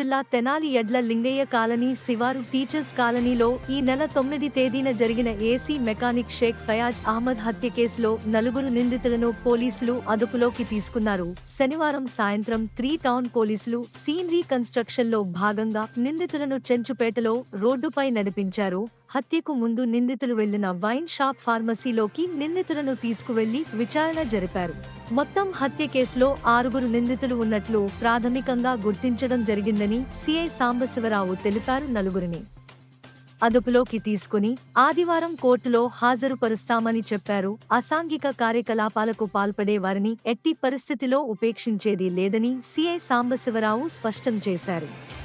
జిల్లా తెనాలి ఎడ్ల లింగయ్య కాలనీ శివారు టీచర్స్ కాలనీలో ఈ నెల తొమ్మిది తేదీన జరిగిన ఏసీ మెకానిక్ షేక్ ఫయాజ్ అహ్మద్ హత్య కేసులో నలుగురు నిందితులను పోలీసులు అదుపులోకి తీసుకున్నారు. శనివారం సాయంత్రం త్రీ టౌన్ పోలీసులు సీన్ రీకన్స్ట్రక్షన్లో భాగంగా నిందితులను చెంచుపేటలో రోడ్డుపై నడిపించారు. హత్యకు ముందు నిందితులు వెళ్ళిన వైన్ షాప్ ఫార్మసీలోకి నిందితులను తీసుకువెళ్ళి విచారణ జరిపారు. మొత్తం హత్య కేసులో ఆరుగురు నిందితులు ఉన్నట్లు ప్రాథమికంగా గుర్తించడం జరిగిందని సిఐ సాంబశివరావు తెలిపారు నలుగురిని. అదుపులోకి తీసుకుని ఆదివారం కోర్టులో హాజరుపరుస్తామని చెప్పారు. అసాంఘిక కార్యకలాపాలకు పాల్పడే వారిని ఎట్టి పరిస్థితిలో ఉపేక్షించేది లేదని సిఐ సాంబశివరావు స్పష్టం చేశారు.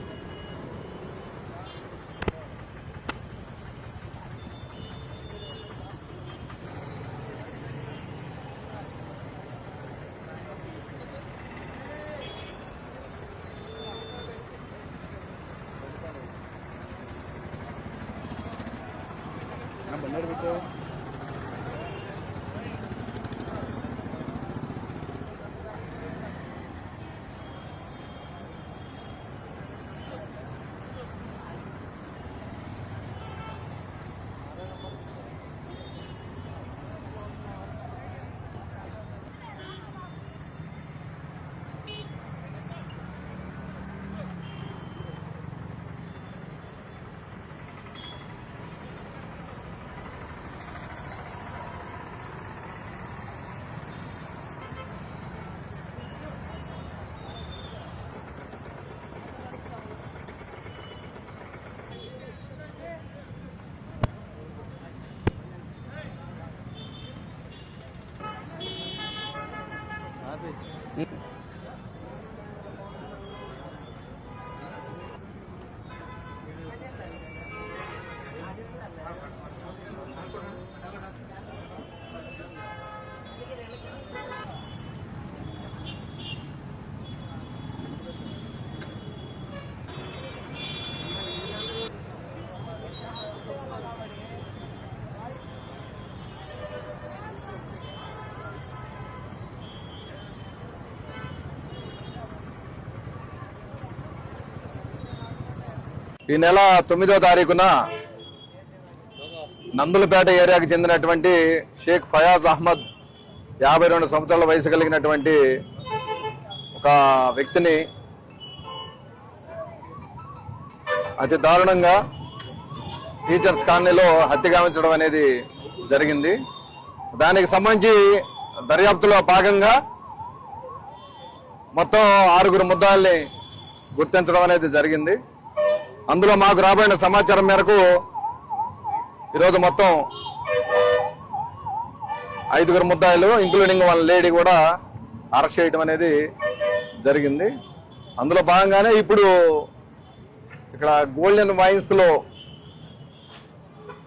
হবে। ఈ నెల తొమ్మిదో తారీఖున నందులపేట ఏరియాకి చెందినటువంటి షేక్ ఫయాజ్ అహ్మద్ యాభై రెండు సంవత్సరాల వయసు కలిగినటువంటి ఒక వ్యక్తిని అతి దారుణంగా టీచర్స్ కాలనీలో హత్య గావించడం అనేది జరిగింది. దానికి సంబంధించి దర్యాప్తులో భాగంగా మొత్తం ఆరుగురు ముద్దాల్ని గుర్తించడం అనేది జరిగింది. అందులో మాకు రాబోయిన సమాచారం మేరకు ఈరోజు మొత్తం ఐదుగురు ముద్దాయిలు ఇంక్లూడింగ్ వన్ లేడీ కూడా అరెస్ట్ చేయడం అనేది జరిగింది. అందులో భాగంగానే ఇప్పుడు ఇక్కడ గోల్డెన్ వైన్స్లో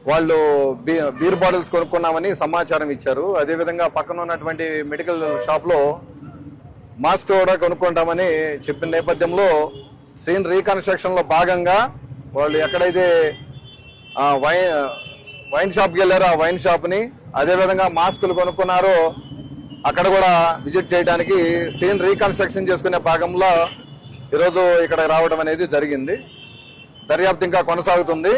వాళ్ళు బీ- బీర్ బాటిల్స్ కొనుక్కున్నామని సమాచారం ఇచ్చారు. అదేవిధంగా పక్కన ఉన్నటువంటి మెడికల్ షాప్లో మాస్క్ కూడా కొనుక్కుంటామని చెప్పిన నేపథ్యంలో సీన్ రీకన్స్ట్రక్షన్లో భాగంగా వాళ్ళు ఎక్కడైతే వై వైన్ వైన్ షాప్కి వెళ్ళారో ఆ వైన్ షాప్ని అదేవిధంగా మాస్కులు కొనుక్కున్నారో అక్కడ కూడా విజిట్ చేయడానికి సీన్ రీకన్స్ట్రక్షన్ చేసుకునే భాగంలో ఈరోజు ఇక్కడ రావడం అనేది జరిగింది. దర్యాప్తు ఇంకా కొనసాగుతుంది.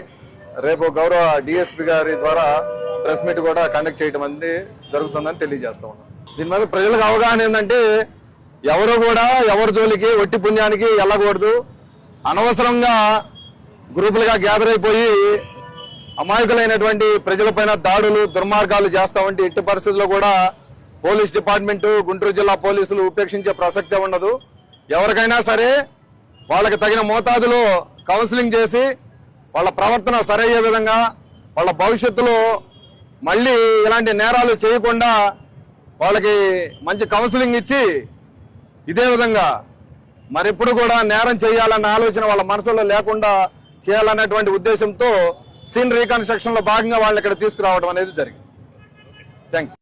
రేపు గౌరవ డిఎస్పి గారి ద్వారా ప్రెస్ మీట్ కూడా కండక్ట్ చేయడం అనేది జరుగుతుందని తెలియజేస్తా ఉన్నాం. దీని మీద ప్రజలకు అవగాహన ఏంటంటే ఎవరు కూడా ఎవరి జోలికి ఒట్టి పుణ్యానికి వెళ్ళకూడదు. అనవసరంగా గ్రూపులుగా గ్యాదర్ అయిపోయి అమాయకులైనటువంటి ప్రజలపైన దాడులు దుర్మార్గాలు చేస్తామంటే ఎట్టి పరిస్థితుల్లో కూడా పోలీస్ డిపార్ట్మెంట్ గుంటూరు జిల్లా పోలీసులు ఉపేక్షించే ప్రసక్తే ఉండదు. ఎవరికైనా సరే వాళ్ళకి తగిన మోతాదులో కౌన్సిలింగ్ చేసి వాళ్ళ ప్రవర్తన సరయ్యే విధంగా వాళ్ళ భవిష్యత్తులో మళ్ళీ ఇలాంటి నేరాలు చేయకుండా వాళ్ళకి మంచి కౌన్సిలింగ్ ఇచ్చి ఇదే విధంగా మరెప్పుడు కూడా నేరం చేయాలన్న ఆలోచన వాళ్ళ మనసులో లేకుండా చేయాలన్నటువంటి ఉద్దేశంతో సీన్ రీకన్స్ట్రక్షన్లో భాగంగా వాళ్ళని ఇక్కడ తీసుకురావడం అనేది జరిగింది. Thank you